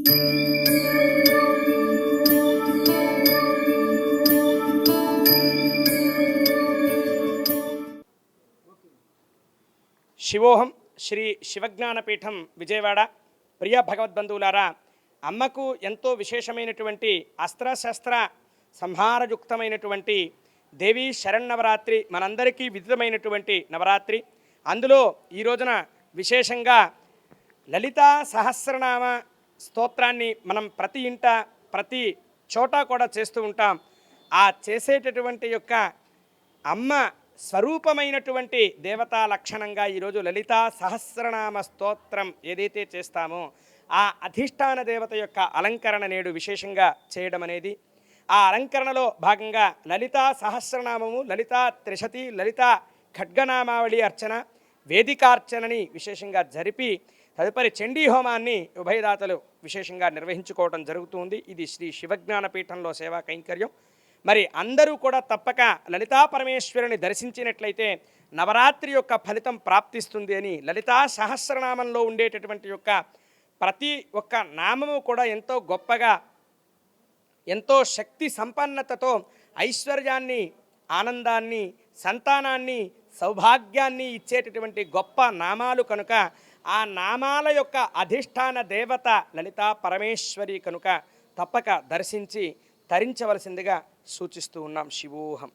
శివోహం శ్రీ శివజ్ఞానపీఠం విజయవాడ. ప్రియ భగవద్బంధువులారా అమ్మకు ఎంతో విశేషమైనటువంటి అస్త్రశస్త్ర సంహారయుక్తమైనటువంటి దేవీ శరణవరాత్రి మనందరికీ విదితమైనటువంటి నవరాత్రి. అందులో ఈ రోజున విశేషంగా లలితా సహస్రనామ స్తోత్రాన్ని మనం ప్రతి ఇంట ప్రతి చోట కూడా చేస్తూ ఉంటాం. ఆ చేసేటటువంటి యొక్క అమ్మ స్వరూపమైనటువంటి దేవతా లక్షణంగా ఈరోజు లలితా సహస్రనామ స్తోత్రం ఏదైతే చేస్తామో ఆ అధిష్టాన దేవత యొక్క అలంకరణ నేడు విశేషంగా చేయడం అనేది ఆ అలంకరణలో భాగంగా లలితా సహస్రనామము లలితా త్రిశతి లలితా ఖడ్గనామావళి అర్చన వేదికార్చనని విశేషంగా జరిపి తదుపరి చండీ హోమాన్ని ఉభయదాతలు విశేషంగా నిర్వహించుకోవడం జరుగుతుంది. ఇది శ్రీ శివజ్ఞానపీఠంలో సేవా కైంకర్యం. మరి అందరూ కూడా తప్పక లలితా పరమేశ్వరుని దర్శించినట్లయితే నవరాత్రి యొక్క ఫలితం ప్రాప్తిస్తుంది అని లలితా సహస్రనామంలో ఉండేటటువంటి యొక్క ప్రతి ఒక్క నామము కూడా ఎంతో గొప్పగా ఎంతో శక్తి సంపన్నతతో ఐశ్వర్యాన్ని ఆనందాన్ని సంతానాన్ని సౌభాగ్యాన్ని ఇచ్చేటటువంటి గొప్ప నామాలు కనుక ఆ నామాల యొక్క అధిష్టాన దేవత లలితా పరమేశ్వరి కనుక తప్పక దర్శించి తరించవలసిందిగా సూచిస్తూ ఉన్నాం శివోహం.